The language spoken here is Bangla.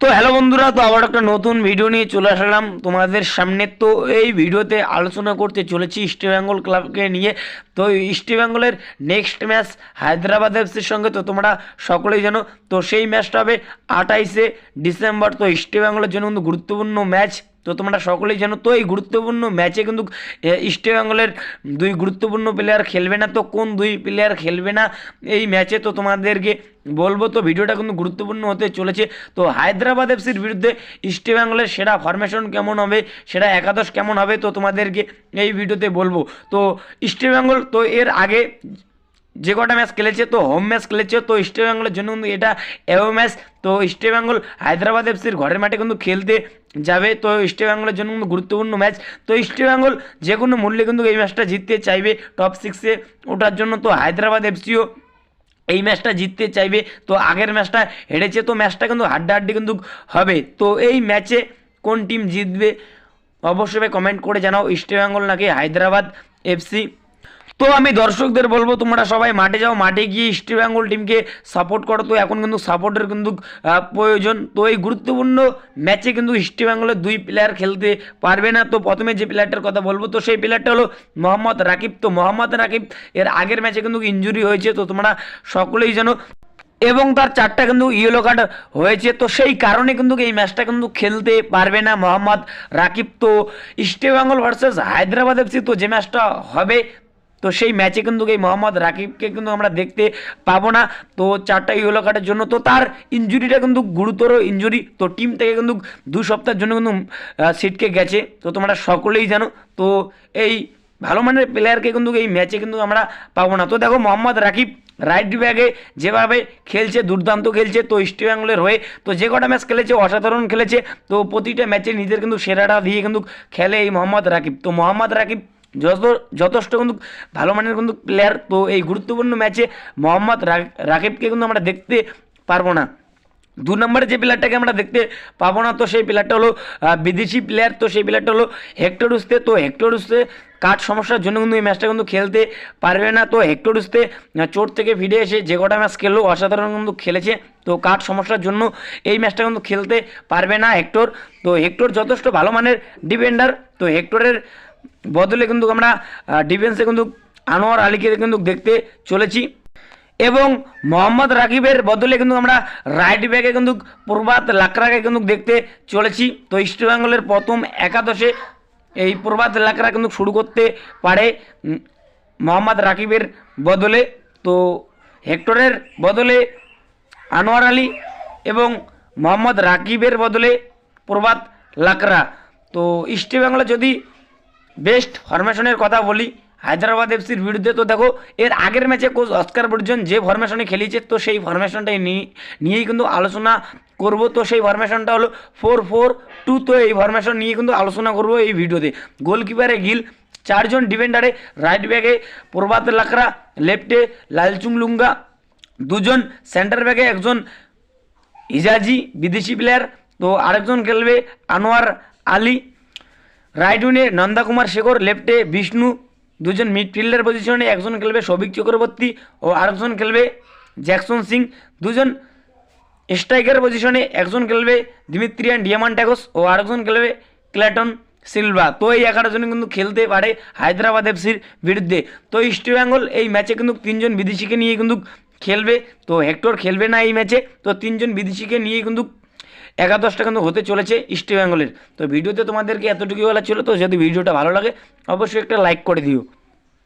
তো হ্যালো বন্ধুরা, তো আবার একটা নতুন ভিডিও নিয়ে চলে আসলাম। তোমাদের সামনে তো এই ভিডিওতে আলোচনা করতে চলেছি ইস্টবেঙ্গল ক্লাবকে নিয়ে। তো ইস্ট বেঙ্গলের নেক্সট ম্যাচ হায়দ্রাবাদ এফসির সঙ্গে তো তোমরা সকলেই জানো। তো সেই ম্যাচটা হবে আটাইশে ডিসেম্বর তো ইস্ট বেঙ্গলের জন্য কিন্তু গুরুত্বপূর্ণ ম্যাচ তো তোমরা সকলেই জানো, তো এই গুরুত্বপূর্ণ ম্যাচে কিন্তু ইস্ট বেঙ্গলের দুই গুরুত্বপূর্ণ প্লেয়ার খেলবে না, তো কোন দুই প্লেয়ার খেলবে না, এই ম্যাচে তো তোমাদেরকে বলব, তো ভিডিওটা কিন্তু গুরুত্বপূর্ণ হতে চলেছে। তো হায়দ্রাবাদ এফসির বিরুদ্ধে ইস্ট বেঙ্গলের সেরা ফরমেশন কেমন হবে, সেরা একাদশ কেমন হবে, তো তোমাদেরকে এই ভিডিওতে বলব। তো ইস্ট বেঙ্গল, তো এর আগে যে কটা ম্যাচ খেলেছে, তো হোম ম্যাচ খেলেছে, তো ইস্ট বেঙ্গলের জন্য কিন্তু এটা এও ম্যাচ তো ইস্ট বেঙ্গল হায়দ্রাবাদ এফসির ঘরের মাঠে কিন্তু খেলতে যাবে, তো ইস্ট বেঙ্গলের জন্য কিন্তু গুরুত্বপূর্ণ ম্যাচ তো ইস্ট বেঙ্গল যে কোনো মূল্যে কিন্তু এই ম্যাচটা জিততে চাইবে টপ সিক্সে ওঠার জন্য। তো হায়দ্রাবাদ এফসিও এই ম্যাচটা জিততে চাইবে। তো আগের ম্যাচটা হেরেছে, তো ম্যাচটা কিন্তু হাড্ডাহাড্ডি কিন্তু হবে। তো এই ম্যাচে কোন টিম জিতবে, অবশ্যই কমেন্ট করে জানাও। ইস্ট বেঙ্গল নাকি হায়দ্রাবাদ এফসি তো আমি দর্শকদের বলব, তোমরা সবাই মাঠে যাও, মাঠে গিয়ে ইস্ট বেঙ্গল টিমকে সাপোর্ট করো। তো এখন কিন্তু সাপোর্টের কিন্তু প্রয়োজন। তো এই গুরুত্বপূর্ণ ম্যাচে কিন্তু ইস্ট বেঙ্গলের দুই প্লেয়ার খেলতে পারবে না। তো প্রথমে যে প্লেয়ারটার কথা বলব, তো সেই প্লেয়ারটা হলো মোহাম্মদ রাকিব। তো মোহাম্মদ রাকিব এর আগের ম্যাচে কিন্তু ইঞ্জুরি হয়েছে। তো তোমরা সকলেই জানো। এবং তার চারটা কিন্তু ইয়েলো কার্ড হয়েছে। তো সেই কারণে কিন্তু এই ম্যাচটা কিন্তু খেলতে পারবে না মোহাম্মদ রাকিব। তো east Bengal versus Hyderabad FC তো যে ম্যাচটা হবে তো সেই ম্যাচে কিন্তু এই মোহাম্মদ রাকিবকে কিন্তু আমরা দেখতে পাবো না। তো চারটা ইয়েলো কার্ডের জন্য। তো তার ইঞ্জুরিটা কিন্তু গুরুতর ইঞ্জুরি তো টিম থেকে কিন্তু দু সপ্তাহের জন্য কিন্তু সিটকে গেছে। তো তোমরা সকলেই জানো। তো এই ভালো মানের প্লেয়ারকে কিন্তু এই ম্যাচে কিন্তু আমরা পাবো না। তো দেখো মোহাম্মদ রাকিব রাইট ব্যাগে যেভাবে খেলছে, দুর্দান্ত খেলছে, তো ইস্ট বেঙ্গলের হয়ে, তো যে কটা ম্যাচ খেলেছে, অসাধারণ খেলেছে। তো প্রতিটা ম্যাচে নিজের কিন্তু সেরাটা দিয়ে কিন্তু খেলে এই মোহাম্মদ রাকিব। তো মোহাম্মদ রাকিব যত, যথেষ্ট কিন্তু ভালো মানের কিন্তু প্লেয়ার তো এই গুরুত্বপূর্ণ ম্যাচে মোহাম্মদ রাকিবকে কিন্তু আমরা দেখতে পারব না। দু নম্বরে যে প্লেয়ারটাকে আমরা দেখতে পাবো না, তো সেই প্লেয়ারটা হলো বিদেশি প্লেয়ার তো সেই প্লেয়ারটা হলো হেক্টর উস্তে তো হেক্টর উস্তে কাঠ সমস্যার জন্য কিন্তু এই ম্যাচটা কিন্তু খেলতে পারবে না? তো হেক্টর উস্তে চোট থেকে ফিরে এসে যে কটা ম্যাচ খেললো, অসাধারণ কিন্তু খেলেছে। তো কাঠ সমস্যার জন্য এই ম্যাচটা কিন্তু খেলতে পারবে না হেক্টর? তো হেক্টর যথেষ্ট ভালো মানের ডিফেন্ডার তো হেক্টরের বদলে কিন্তু আমরা ডিফেন্সে কিন্তু আনোয়ার আলীকে কিন্তু দেখতে চলেছি। এবং মোহাম্মদ রাকিবের বদলে কিন্তু আমরা রাইট ব্যাকে কিন্তু প্রভাত লাকড়াকে কিন্তু দেখতে চলেছি। তো ইস্ট বেঙ্গলের প্রথম একাদশে এই প্রভাত লাকড়া কিন্তু শুরু করতে পারে মোহাম্মদ রাকিবের বদলে। তো হেক্টরের বদলে আনোয়ার আলী এবং মোহাম্মদ রাকিবের বদলে প্রভাত লাকড়া। তো ইস্ট বেঙ্গলে যদি বেস্ট ফরমেশনের কথা বলি। হায়দ্রাবাদ এফসির বিরুদ্ধে তো দেখো, এর আগের ম্যাচে কোচ অস্কার বর্জন যে ফরমেশনে খেলিয়েছে, তো সেই ফরমেশনটাই নিয়ে- নিয়েই কিন্তু আলোচনা করব। তো সেই ফরমেশনটা হলো ফোর ফোর টু তো এই ফরমেশন নিয়ে কিন্তু আলোচনা করব এই ভিডিওতে। গোলকিপারে গিল চারজন ডিফেন্ডারে রাইট ব্যাগে প্রভাত লাকড়া লেফটে লালচুং লুঙ্গা, দুজন সেন্টার ব্যাগে একজন ইজাজি বিদেশি প্লেয়ার তো আরেকজন খেলবে আনোয়ার আলী। রাইট নন্দাকুমার শেখর, লেফটে বিষ্ণু, দুজন মিডফিল্ডার পজিশনে একজন খেলবে সৌভিক চক্রবর্তী ও আরেকজন খেলবে জ্যাকসন সিং। দুজন স্ট্রাইকার পজিশনে একজন খেলবে দিমিত্রিয়ান ডিয়ামান্টাগোস ও আরেকজন খেলবে ক্ল্যাটন সিলভা। তো এই এগারো জন কিন্তু খেলতে পারে হায়দ্রাবাদ এফসির বিরুদ্ধে। তো ইস্ট বেঙ্গল এই ম্যাচে কিন্তু তিনজন বিদেশিকে নিয়ে কিন্তু খেলবে। তো হেক্টর খেলবে না এই ম্যাচে তো তিনজন বিদেশিকে নিয়ে কিন্তু একাদশটা কিন্তু হতে চলেছে ইস্ট বেঙ্গলের। তো ভিডিওতে তোমাদেরকে এতটুকু বলা ছিল, তো যদি ভিডিওটা ভালো লাগে, অবশ্যই একটা লাইক করে দিও।